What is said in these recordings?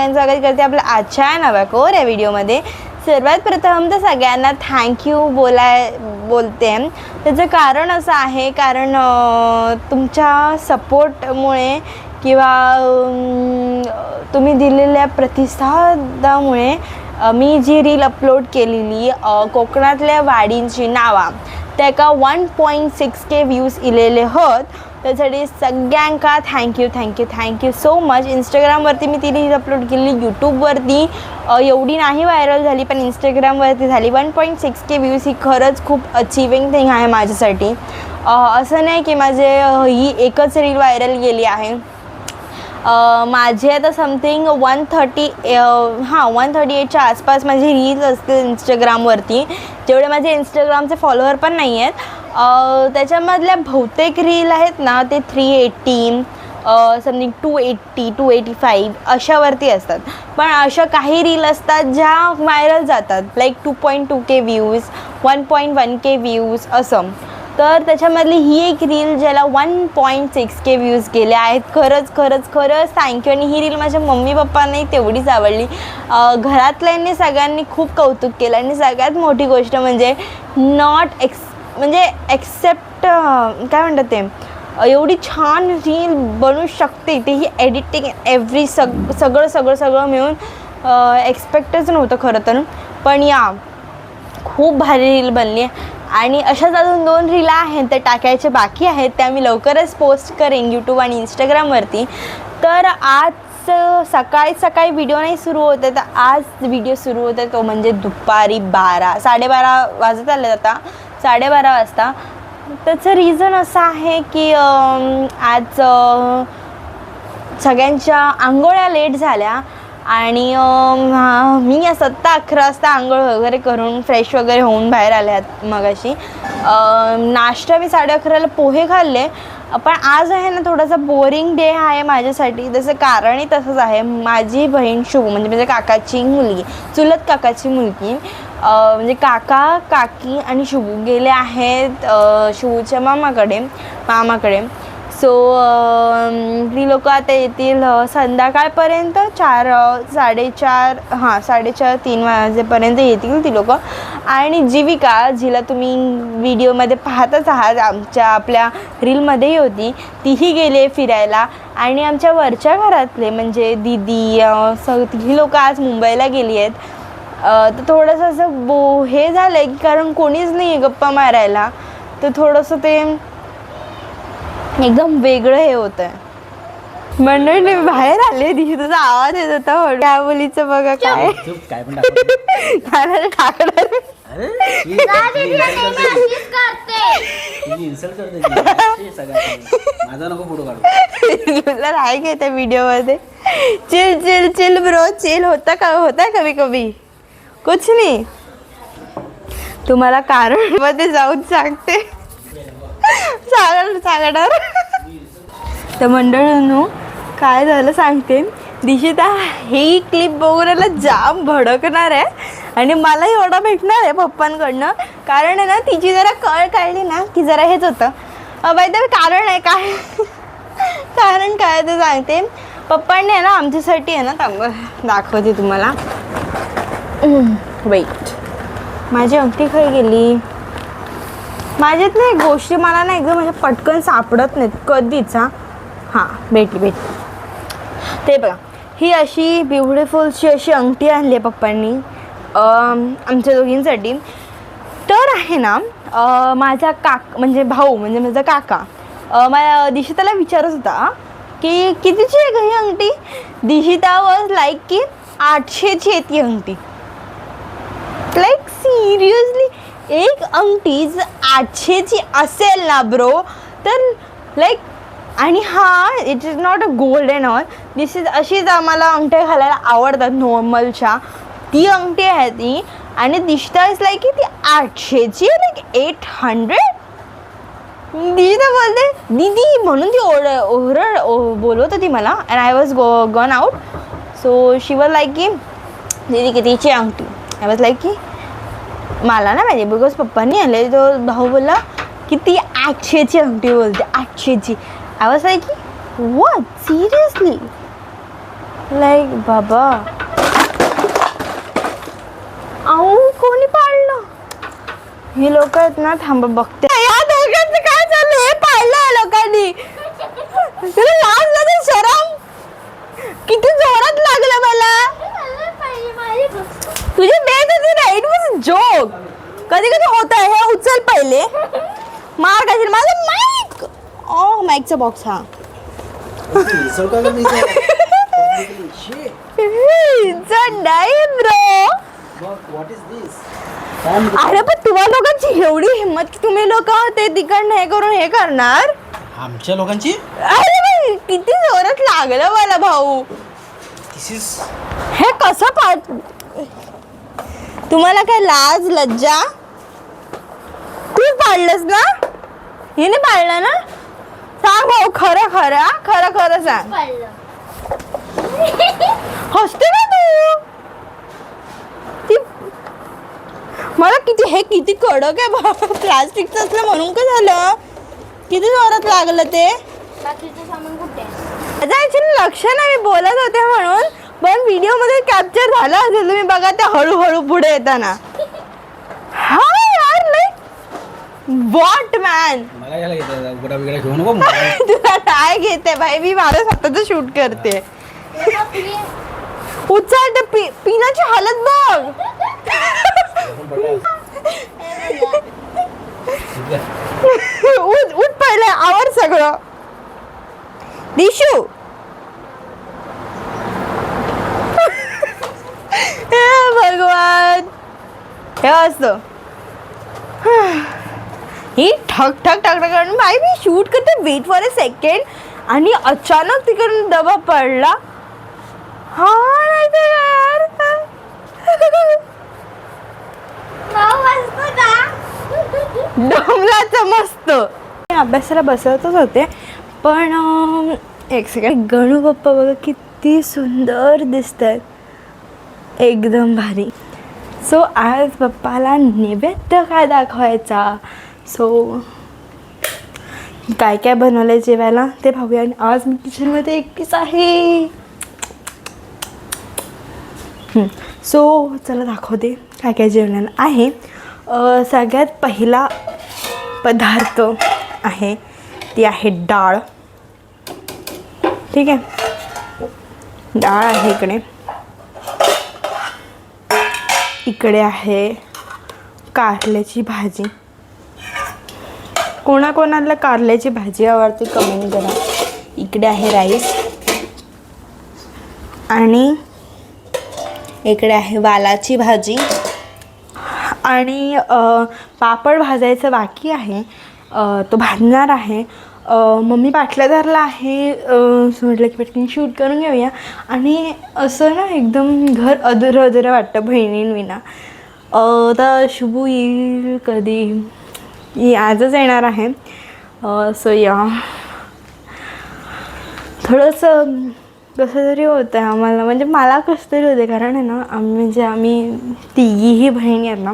स्वागत करते. आपल्या आजच्या नव्या कोर या व्हिडिओमध्ये सर्वात प्रथम तर सगळ्यांना थँक्यू बोलाय बोलते. त्याचं कारण असं आहे कारण तुमच्या सपोर्टमुळे किंवा तुम्ही दिलेल्या प्रतिसादामुळे मी जी रील अपलोड केलेली कोकणातल्या वाडींची नावा तेका one point six K views इलेले होत. त्यासाठी सगळ्यांका thank you thank you thank you so much इंस्टाग्रामवरती मी ती रील अपलोड केली यूट्यूबवरती एवढी नाही व्हायरल झाली पण इंस्टाग्रामवरती झाली. One point six K views ही खरंच खूप अचिविंग थिंग आहे माझ्यासाठी. असं नाही की माझे ही एकच रील व्हायरल गेली आहे. माझे आता समथिंग वन थर्टी हां वन थर्टी एटच्या आसपास माझी रील्स असतील इंस्टाग्रामवरती जेवढे माझे इंस्टाग्रामचे फॉलोअर पण नाही आहेत त्याच्यामधल्या बहुतेक रील आहेत ना ते three eighteen something two eighty two eighty five अशावरती असतात. पण अशा काही रील असतात ज्या व्हायरल जातात like two point two K views one point one K views असं. तर त्याच्यामधली ही एक रील ज्याला one point six K views गेले आहेत खरंच खरंच खरंच. थँक्यू आणि ही रील माझ्या मम्मी पप्पांनाही तेवढीच आवडली. घरातल्यांनी सगळ्यांनी खूप कौतुक केलं. आणि सगळ्यात मोठी गोष्ट म्हणजे नॉट एक्स म्हणजे एक्सेप्ट काय म्हणतात ते? एवढी छान रील बनू शकते. तेही एडिटिंग एव्हरी सग सगळं सगळं सगळं मिळून एक्सपेक्टच नव्हतं खरं तर. पण या खूप भारी रील बनली आहे. आणि अशाच अजून दोन रील आहेत त्या टाकायचे बाकी आहेत त्या मी लवकरच पोस्ट करेन यूट्यूब आणि इंस्टाग्रामवरती तर आज सकाळी सकाळी व्हिडिओ नाही सुरू होते तर आज व्हिडिओ सुरू होते तो म्हणजे दुपारी बारा साडेबारा वाजत आले आता. साडेबारा वाजता. त्याचं रिझन असं आहे की आज सगळ्यांच्या आंघोळ्या लेट झाल्या आणि मी या सत्ता अकरा वाजता आंघोळ वगैरे करून फ्रेश वगैरे होऊन बाहेर आले मगाशी. नाश्ता मी साडे अकराला पोहे खाल्ले. पण आज आहे ना थोडासा बोरिंग डे आहे माझ्यासाठी. त्याचं कारणही तसंच आहे. माझी बहीण शुभ म्हणजे माझ्या काकाची मुलगी चुलत काकाची मुलगी म्हणजे काका काकी आणि शुभू गेले आहेत शुभूच्या मामाकडे मामाकडे. सो ती लोक आता येतील संध्याकाळपर्यंत चार साडेचार हां साडेचार तीन वाजेपर्यंत येतील ती लोक. आणि जीविका जिला तुम्ही व्हिडिओमध्ये पाहतच आहात आमच्या आपल्या रीलमध्येही होती तीही गेली फिरायला. आणि आमच्या वरच्या घरातले म्हणजे दिदी स ही लोक आज मुंबईला गेली आहेत. तर थोडंसं असं बो हे झालं आहे की कारण कोणीच नाही आहे गप्पा मारायला. तर थोडंसं ते एकदम वेगळं हे होत आहे मंडळी मी बाहेर आले दिशी तुझा आवाज येत होता. काय बोलीचं बघा काय. चुप काय पण दाखवते काय टाकणार अरे इन्सल्ट करते. ती. शी सगळ्यात. माझा नको फोटो काढू. तुला नाही घेत व्हिडिओमध्ये? Chill chill chill bro chill होता का होता कभी कभी कुछ नाही। तुम्हाला कारण मध्ये जाऊन सांगते. चालेल सांगणार तर मंडळांनो काय झालं सांगते. दिशिता ही क्लिप बघून जाम भडकणार आहे. आणि मला एवढा भेटणार आहे पप्पांकडनं. कारण आहे ना तिची जरा कळ काढली ना की जरा हेच होतं. बाई तर कारण आहे काय? कारण काय ते सांगते. पप्पांनी आहे ना आमच्यासाठी आहे ना थांब दाखवते तुम्हाला. वेट माझी अंगठी खाई गेली. माझ्यात नाही गोष्टी मला ना एकदम म्हणजे पटकन सापडत नाहीत. कधीच हा. हां भेटली भेटली. ते बघा ही अशी ब्युटिफुलची अशी अंगठी आणली आहे पप्पांनी. आमच्या दोघींसाठी. तर आहे ना माझा काक म्हणजे भाऊ म्हणजे माझा काका मला दिशिताला विचारत होता की कितीची आहे ही अंगठी? दिशिता वॉज लाईक की आठशेची आहे ती अंगठी. लाईक सिरियसली एक अंगठी जर आठशेची असेल ना ब्रो तर लाईक आणि हा it is not a gold and all this is अशीच आम्हाला अंगठ्या घालायला आवडतात नॉर्मलच्या ती अंगठी आहे ती आणि दिसता इज लाईक की ती आठशेची लाईक एट हंड्रेड दिदी तर बोलते दीदी म्हणून ती ओर ओरड ओ- बोलवत होती मला and I was go gun out so she was like की दीदी कितीची अंगठी? आय वॉज लाईक की मला ना माहिती बिकॉज पप्पांनी आले तो भाऊ बोलला की ती आठशेची अंगठी बोलते आठशेची. आय वॉज लाईक की वॉट सिरियसली लाईक बाबा. अहो कोणी पाळलं? हे लोक आहेत ना थांबा बघते. या दोघांचं काय चाललं हे पाळलं लोकांनी. तुला लाज लागेल शरम. किती जोर लागलं मला तुझी बेत होती ना इट वॉज जोक कधी कधी होत हे उचल पहिले. मार काय माझं माईक ओ माईकचा बॉक्स हा. नाही ब्रो? अरे पण तुम्हा लोकांची एवढी हिंमत की तुम्ही लोक ते तिकडनं हे करून हे करणार? आमच्या लोकांची? अरे किती जोरात लागलं मला भाऊ. दिस इज हे कसं पाठ तुम्हाला काय लाज लज्जा? तू पाडलंस ना? हिने पाडलं ना? सांग भाऊ खरं खरं हा? खरं खरं सांग. हसते ना तू? ती मला किती हे किती कडक आहे बाबा. प्लास्टिकचं असलं म्हणून का झालं? किती जोरात लागलं ते? ऍक्च्युली लक्ष नाही बोलत होते म्हणून. पण व्हिडिओमध्ये कॅप्चर झालं असेल. तुम्ही बघा ते हळूहळू पुढे येताना. हा यार वॉट मॅन. तुला काय घेते भाई? मी माझं स्वतःच शूट करते. उचल ते पि- पिनाची हालत बघ. उठ उठ पहिले आवर सगळं. दिशू हे भगवान. हे असतं ही ठक ठक ठक ठक बाई मी शूट करते. वेट फॉर अ सेकंड आणि अचानक तिकडून दबा पडला. हा नाही तर यार? डोंगराचं मस्त. मी अभ्यासाला बसवतच होते. पण एक सेकंड गणू बाप्पा बघा किती सुंदर दिसत आहेत एकदम भारी. सो आज पप्पाला नैवेद्य काय दाखवायचा? सो काय काय बनवलं आहे जेवायला ते पाहूया आणि आज मी किचनमध्ये एकटीच आहे. सो चला दाखवते काय काय जेवणाला आहे. सगळ्यात पहिला पदार्थ आहे ती आहे डाळ. ठीक आहे? डाळ आहे इकडे. इकडे आहे कारल्याची भाजी. कोणाकोणाला कारल्याची भाजी आवडते कमेंट करा. इकडे आहे राईस आणि इकडे आहे वालाची भाजी. आणि पापड भाजायचं बाकी आहे. तो भाजणार आहे. मम्मी बाटल्या धरला आहे. म्हटलं की पटकन शूट करून घेऊया. आणि असं ना एकदम घर अधुरं अधुरं वाटतं बहिणींविना तर शुभू येईल कधी? आजच येणार आहे. सो या थोडंसं कसं तरी होतं आहे आम्हाला. म्हणजे मला कसं तरी होते कारण आहे ना आम्ही म्हणजे आम्ही तिघीही बहिणी आहेत ना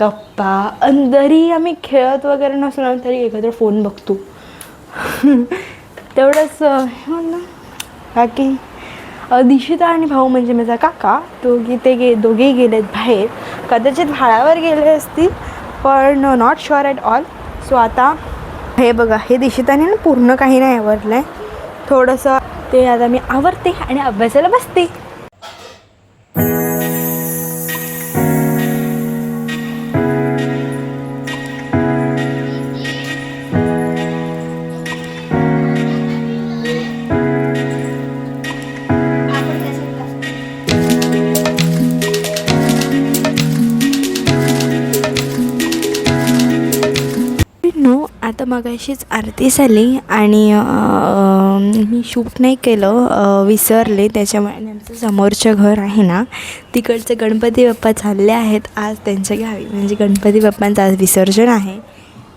गप्पा आणि जरी आम्ही खेळत वगैरे नसलो तरी एकत्र फोन बघतो. तेवढंच हे ना. बाकी दिशिता आणि भाऊ म्हणजे माझा काका दोघी ते गे दोघेही गेलेत बाहेर. कदाचित भाळावर गेले असतील पण not sure at all so आता हे बघा हे दिशिताने ना पूर्ण काही नाही आवरलं आहे थोडंसं ते आता मी आवरते आणि अभ्यासाला बसते. मगाशीच आरती झाली आणि मी शूट नाही केलं विसरले. त्याच्यामुळे आणि आमचं समोरचं घर आहे ना तिकडचे गणपती बाप्पा चालले आहेत. आज त्यांच्या गावी. म्हणजे गणपती बाप्पांचं आज विसर्जन आहे.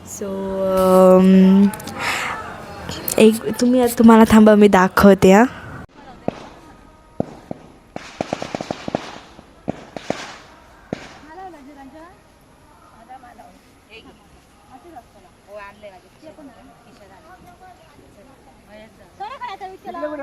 सो एक तुम्ही तुम्हाला थांबा मी दाखवते हां.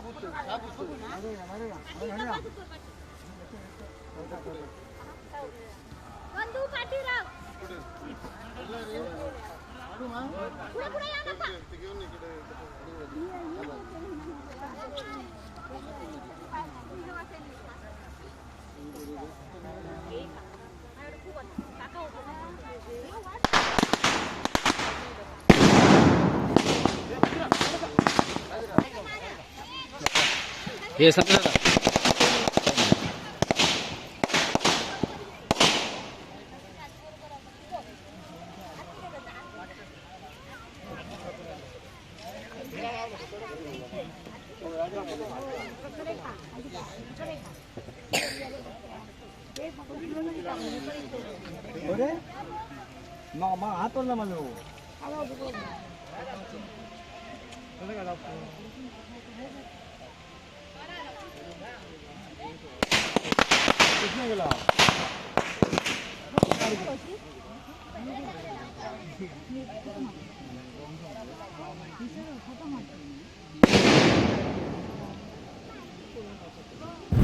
कुठे जायचं? इकडे- इकडे- इकडे जाणार का? ए, बाबा. इकडे जाणार आहे. बंधू हे सतरा मग मग हात ना माझं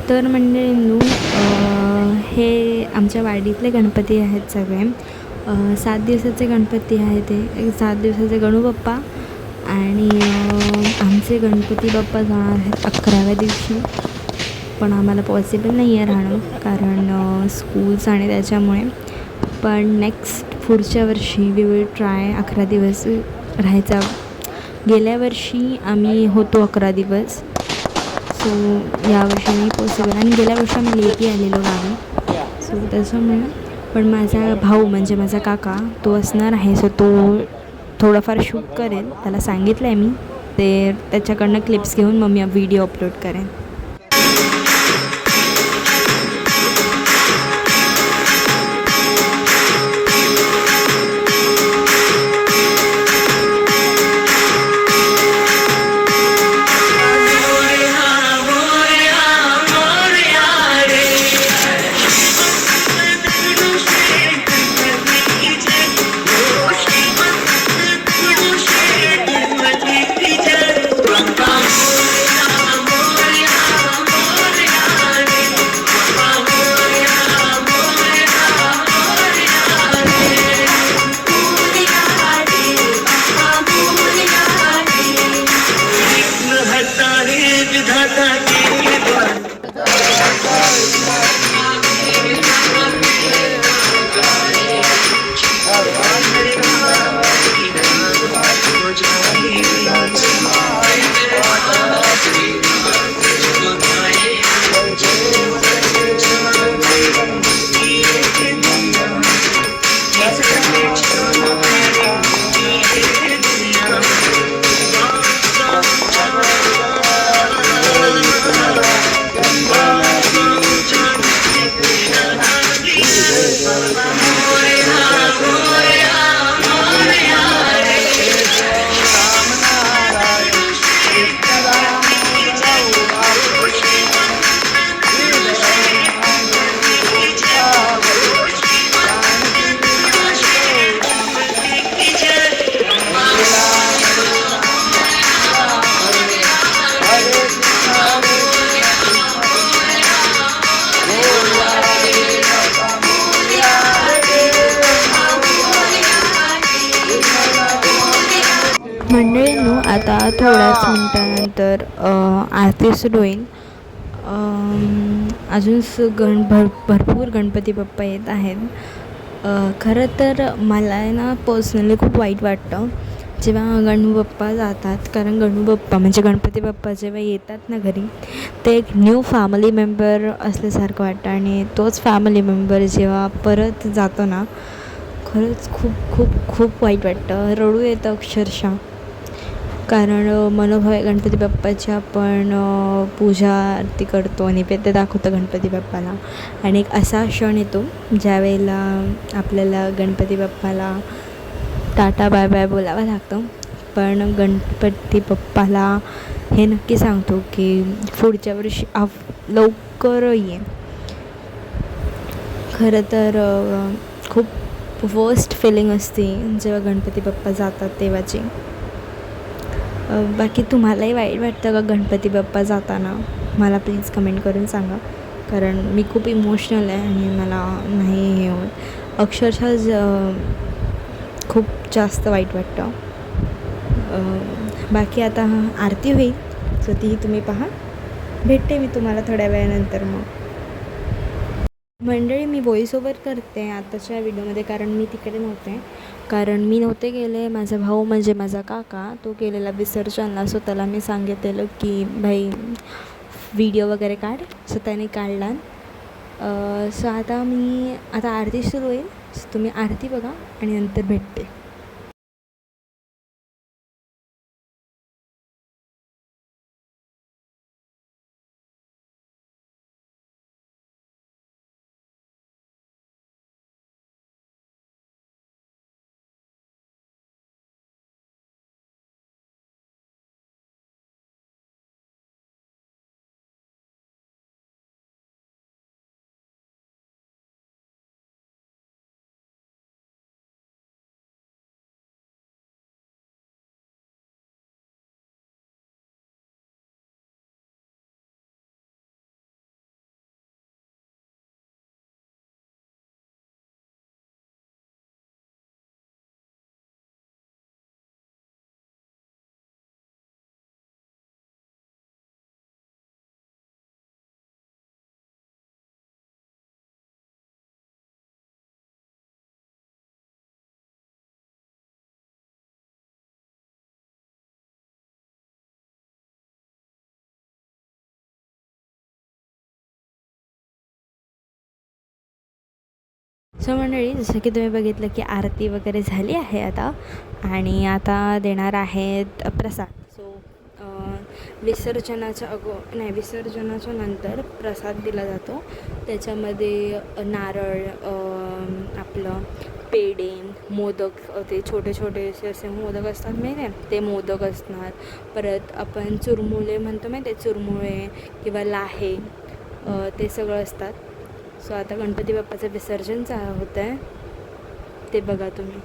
तर मंडळींनू नू हे आमच्या वाडीतले गणपती आहेत सगळे. सात दिवसाचे गणपती आहे ते. सात दिवसाचे गणू बाप्पा आणि आमचे गणपती बाप्पा जाणार आहेत अकराव्या दिवशी. पण आम्हाला पॉसिबल नाही आहे राहणं कारण स्कूल्स आणि त्याच्यामुळे. पण नेक्स्ट पुढच्या वर्षी वी विल ट्राय अकरा दिवस राहायचा. गेल्या वर्षी आम्ही होतो अकरा दिवस. सो यावर्षी नाही पॉसिबल आणि गेल्या वर्षी आम्ही लेटी आलेलो गावी. सो त्याच्यामुळे. पण माझा भाऊ म्हणजे माझा काका तो असणार आहे. सो तो थोडंफार शूट करेल त्याला सांगितलं आहे मी. ते त्याच्याकडनं क्लिप्स घेऊन मग मी व्हिडिओ अपलोड करेन. आरती सुरू होईल अजून स गण भर भरपूर गणपती बाप्पा येत आहेत. खरं तर मला आहे ना पर्सनली खूप वाईट वाटतं. जेव्हा गणू बाप्पा जातात कारण गणू बाप्पा म्हणजे गणपती बाप्पा जेव्हा येतात ना घरी ते एक न्यू फॅमिली मेंबर असल्यासारखं वाटतं. आणि तोच फॅमिली मेंबर जेव्हा परत जातो ना खरंच खूप खूप खूप वाईट वाटतं. रडू येतं अक्षरशः. कारण मनोभाव आहे गणपती बाप्पाची आपण पूजा आरती करतो नैवेद्य दाखवतो गणपती बाप्पाला. आणि एक असा क्षण येतो ज्यावेळेला आपल्याला गणपती बाप्पाला टाटा बाय बाय बोलावं लागतं. पण गणपती बाप्पाला हे नक्की सांगतो की पुढच्या वर्षी आप लवकर ये. खरं तर खूप वर्स्ट फिलिंग असते जेव्हा गणपती बाप्पा जातात तेव्हाची. बाकी तुम्हालाही वाईट वाटतं का गणपती बाप्पा जाताना? मला प्लीज कमेंट करून सांगा. कारण मी खूप इमोशनल आहे आणि मला नाही हे होत. अक्षरशः ज खूप जास्त वाईट वाटतं. बाकी आता आरती होईल सो तीही तुम्ही पहा. भेटते मी तुम्हाला थोड्या वेळानंतर मग. मंडळी मी व्हॉईस ओव्हर करते आताच्या व्हिडिओमध्ये कारण मी तिकडे नव्हते. कारण मी नव्हते गेले माझा भाऊ म्हणजे माझा काका तो गेलेला विसर्जनला. सो त्याला मी सांगितलेलं की भाई व्हिडिओ वगैरे काढ. सो त्याने काढला. सो आता मी आता आरती सुरू होईल. सो तुम्ही आरती बघा आणि नंतर भेटते. सो मंडळी जसं की तुम्ही बघितलं की आरती वगैरे झाली आहे आता आणि आता देणार आहेत प्रसाद. सो विसर्जनाच्या अगो नाही विसर्जनाच्या नंतर प्रसाद दिला जातो. त्याच्यामध्ये नारळ आपलं पेढे मोदक ते छोटे छोटे असे असे मोदक असतात माहिती आहे? ते मोदक असणार. परत आपण चुरमुळे म्हणतो माहिती आहे? चुरमुळे किंवा लाहे ते सगळं असतात. सो आता गणपती बाप्पाचं विसर्जन चा होतं आहे ते बघा तुम्ही.